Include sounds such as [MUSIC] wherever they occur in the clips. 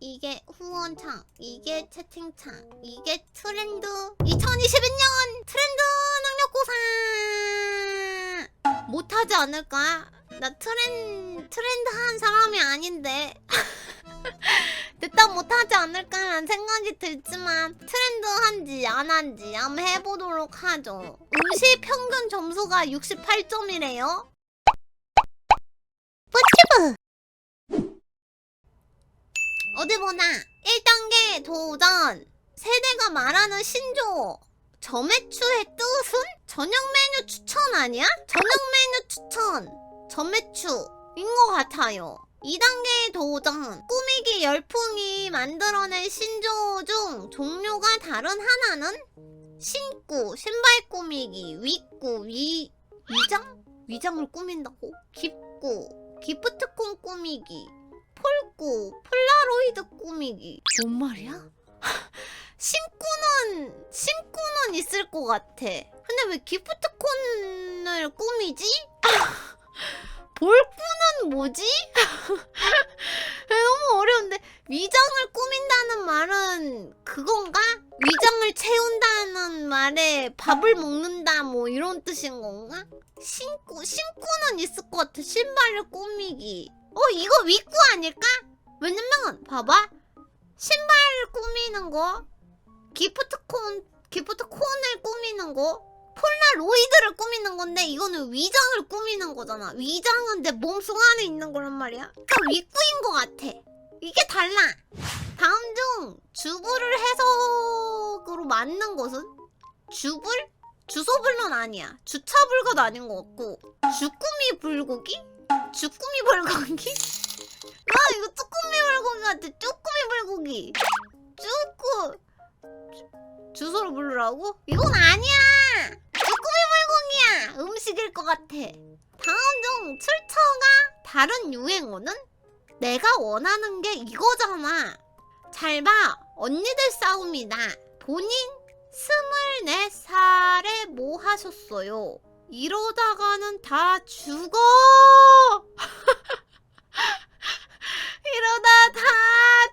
이게 후원창, 이게 채팅창, 이게 트렌드 2021년 트렌드 능력고사 못하지 않을까? 나 트렌 트렌드 한 사람이 아닌데 [LAUGHS] 일단 못하지 않을까라는 생각이 들지만 트렌드 한지 안 한지 한번 해보도록 하죠. 응시 평균 점수가 68점이래요. 뿌튜브 어디 보나 1단계 도전. 세대가 말하는 신조어 점매추의 뜻은? 저녁 메뉴 추천 아니야? 저녁 메뉴 추천. 점매추인 것 같아요. 2단계 도전. 꾸미기 열풍이 만들어낸 신조어 중 종류가 다른 하나는? 신구 신발 꾸미기 윗구 위 위장? 위장을 꾸민다고? 깁구 기프트콘 꾸미기 폴구 폴라로이드 꾸미기 뭔 말이야? [LAUGHS] 심꾸는 심꾸는 있을 것 같아. 근데 왜 기프트콘을 꾸미지? [LAUGHS] 볼꾸는 뭐지? [LAUGHS] 너무 어려운데 위장을 꾸민다는 말은 그건가? 위장을 채운다는 말에 밥을 먹는다 뭐 이런 뜻인 건가? 신고 신고는 있을 것 같아. 신발을 꾸미기. 어 이거 윗구 아닐까? 왜냐면 봐봐. 신발을 꾸미는 거 기프트콘 기프트콘을 꾸미는 거 폴라로이드를 꾸미는 건데 이거는 위장을 꾸미는 거잖아. 위장은 내 몸속 안에 있는 거란 말이야. 그러니까 윗구인 것 같아. 이게 달라. 다음 중 주부를 해석으로 맞는 것은 주불? 주소불론 아니야. 주차불가도 아닌 것 같고. 주꾸미 불고기? 주꾸미 불고기? [LAUGHS] 아 이거 쭈꾸미 불고기 같아. 쭈꾸미 불고기. 쭈꾸. 주- 주소로 부르라고? 이건 아니야. 쭈꾸미 불고기야. 음식일 것 같아. 다음 중 출처가 다른 유행어는? 내가 원하는 게 이거잖아. 잘 봐. 언니들 싸움이다. 본인 스물네 살에 뭐 하셨어요 이러다가는 다 죽어! [LAUGHS] 이러다 다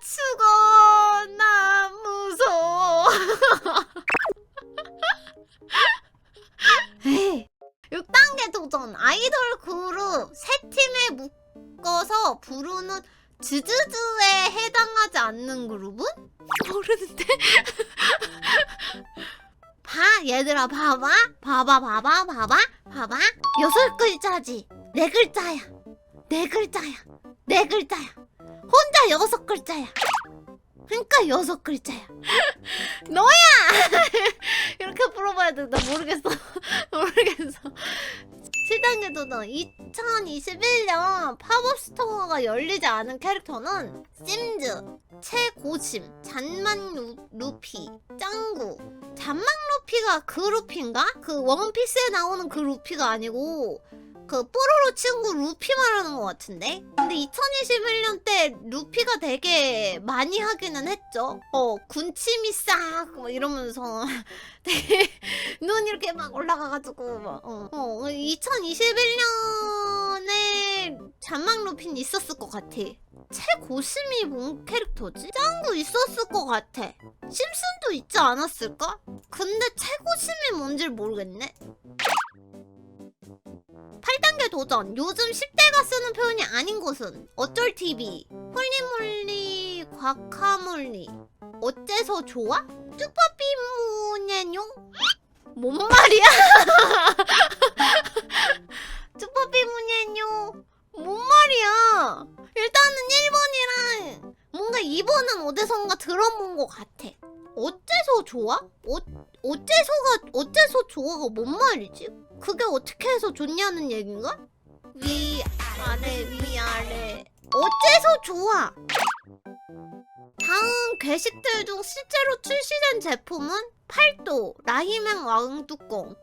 죽어! 나 무서워! [LAUGHS] 에이, 6단계 도전 아이돌 그룹 세 팀에 묶어서 부르는 즈즈즈에 해당하지 않는 그룹은? 모르는데 [LAUGHS] 봐 얘들아 봐봐 봐봐 봐봐 봐봐 봐봐 여섯 글자지 네 글자야 네 글자야 네 글자야 혼자 여섯 글자야. 그러니까 여섯 글자야. [LAUGHS] 너야! [LAUGHS] 이렇게 풀어봐야 돼. 나 모르겠어. [LAUGHS] 모르겠어. 7단계 도전. 2021년 팝업 스토어가 열리지 않은 캐릭터는 심즈, 최고심, 잔만 루, 루피, 짱구. 잔만 루피가 그 루피인가? 그 원피스에 나오는 그 루피가 아니고 그 뽀로로 친구 루피 말하는 것 같은데? 근데 2021년 때 루피가 되게 많이 하기는 했죠. 어, 군침이 싹, 뭐 이러면서 [LAUGHS] 되게 눈 이렇게 막 올라가가지고, 막, 어. 어, 2021년에 잔망 루피는 있었을 것 같아. 최고심이 뭔 캐릭터지? 짱구 있었을 것 같아. 심슨도 있지 않았을까? 근데 최고심이 뭔지 모르겠네. 8단계 도전. 요즘 10대가 쓰는 표현이 아닌 것은 어쩔 TV, 홀리몰리, 과카몰리. 어째서 좋아? 쭈퍼비무냐뇨? 뭔 말이야? [LAUGHS] 쭈퍼비무냐뇨? 뭔 말이야? 일단은 1번이랑 뭔가 2번은 어디선가 들어본 것 같아. 어째서 좋아? 어, 어째서가 어째서 좋아가 뭔 말이지? 그게 어떻게 해서 좋냐는 얘긴가? 위 아래 위 아래 어째서 좋아? 다음 괴식들 중 실제로 출시된 제품은 팔도 라히맹 왕뚜껑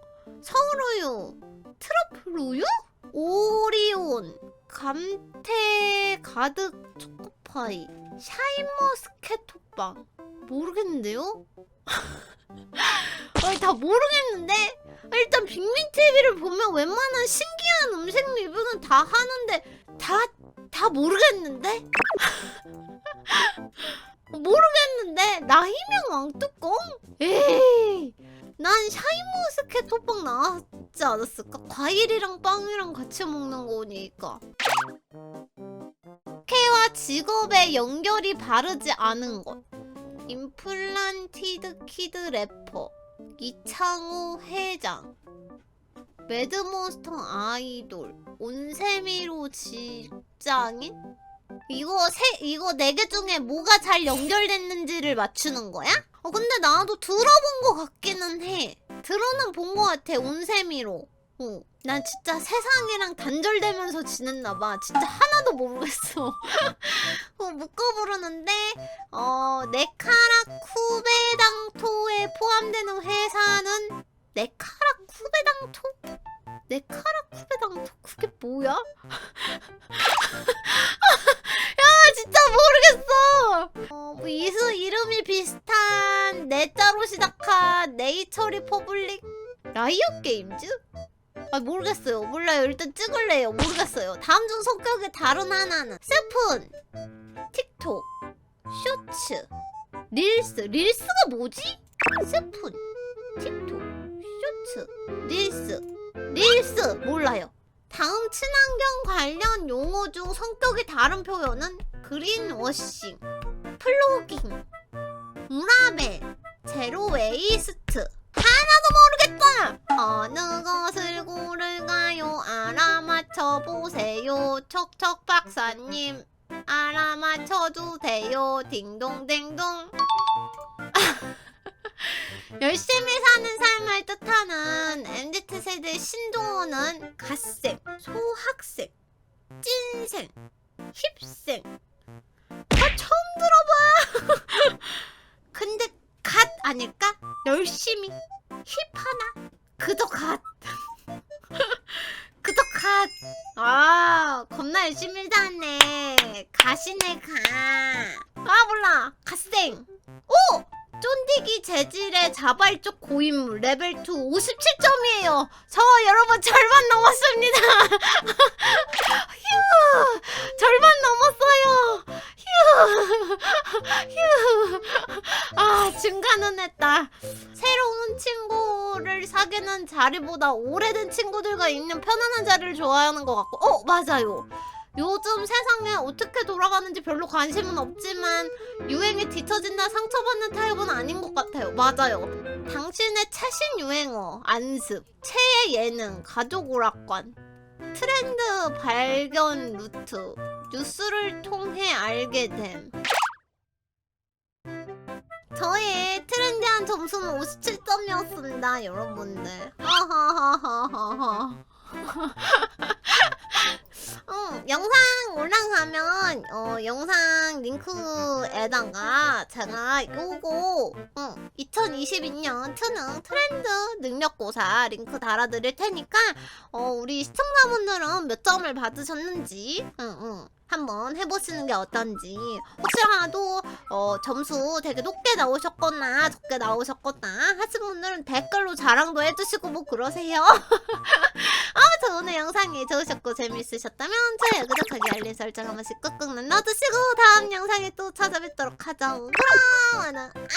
서울우유 트러플 우유 오리온 감태 가득 초코파이 샤인머스켓 호빵 모르겠는데요? [LAUGHS] 아니 다 모르겠는데 일단 빅민 TV를 보면 웬만한 신기한 음식 리뷰는 다 하는데 다 다 모르겠는데? [LAUGHS] 모르겠는데? 나 희명 왕뚜껑? 에이 난 샤인머스켓 호빵 나왔지 않았을까? 과일이랑 빵이랑 같이 먹는 거니까. 학회와 직업의 연결이 바르지 않은 것. 임플란티드 키드 래퍼 이창호 회장 매드몬스터 아이돌 온세미로 직장인 이거 세 이거 네 개 중에 뭐가 잘 연결됐는지를 맞추는 거야? 어 근데 나도 들어본 것 같기는 해. 들어는 본 것 같아 온세미로. 어, 난 진짜 세상이랑 단절되면서 지냈나 봐. 진짜 하나도 모르겠어. [LAUGHS] 어, 묶어 부르는데 어 네카라 쿠베당토에 포함되는 회 뭐야? [LAUGHS] 야 진짜 모르겠어. 어, 뭐 이수 이름이 비슷한 네자로 시작한 네이처 리 퍼블릭 라이엇 게임즈? 아 모르겠어요. 몰라요. 일단 찍을래요. 모르겠어요. 다음 중 성격이 다른 하나는 스푼, 틱톡, 쇼츠, 릴스. 릴스가 뭐지? 스푼, 틱톡, 쇼츠, 릴스. 릴스 몰라요. 다음 친환경 관련 용어 중 성격이 다른 표현은 그린워싱, 플로깅, 무라벨, 제로웨이스트. 하나도 모르겠다. 어느 것을 고를까요? 알아맞혀 보세요. 척척 박사님. 알아맞혀 주세요. 딩동댕동. [LAUGHS] 열심히 사는 삶을 뜻하는 MZ 세대 신조어는 갓생, 소학생, 찐생, 힙생. 아 처음 들어봐. [LAUGHS] 근데 갓 아닐까? 열심히 힙 하나? 그저 갓. [LAUGHS] 그저 갓. 아 겁나 열심히 사네. 갓이네 갓. 아 몰라. 갓생. 오! 쫀디기 재질의 자발적 고인물 레벨 2 57점이에요. 저 여러분 절반 넘었습니다. [LAUGHS] 휴, 절반 넘었어요. 휴, 휴. 아 증가는 했다. 새로운 친구를 사귀는 자리보다 오래된 친구들과 있는 편안한 자리를 좋아하는 것 같고, 어 맞아요. 요즘 세상에 어떻게 돌아가는지 별로 관심은 없지만 유행에 뒤처진다 상처받는 타입은 아닌 것 같아요. 맞아요. 당신의 최신 유행어, 안습, 최애 예능, 가족 오락관, 트렌드 발견 루트, 뉴스를 통해 알게 됨. 저의 트렌디한 점수는 57점이었습니다, 여러분들. 하하하하하하. 응, 영상 올라가면 어, 영상 링크에다가 제가 요거 응, 2022년 트능 트렌드 능력고사 링크 달아드릴 테니까 어, 우리 시청자분들은 몇 점을 받으셨는지 응, 응, 한번 해보시는 게 어떤지. 혹시라도 어, 점수 되게 높게 나오셨거나 적게 나오셨거나 하신 분들은 댓글로 자랑도 해주시고 뭐 그러세요. [LAUGHS] 아무튼 오늘 영상이 좋으셨고 재미있으셨다면 좋아요 구독하기 알림 설정 한 번씩 꾹꾹 눌러주시고 다음 영상에 또 찾아뵙도록 하죠. 그럼 오늘 안녕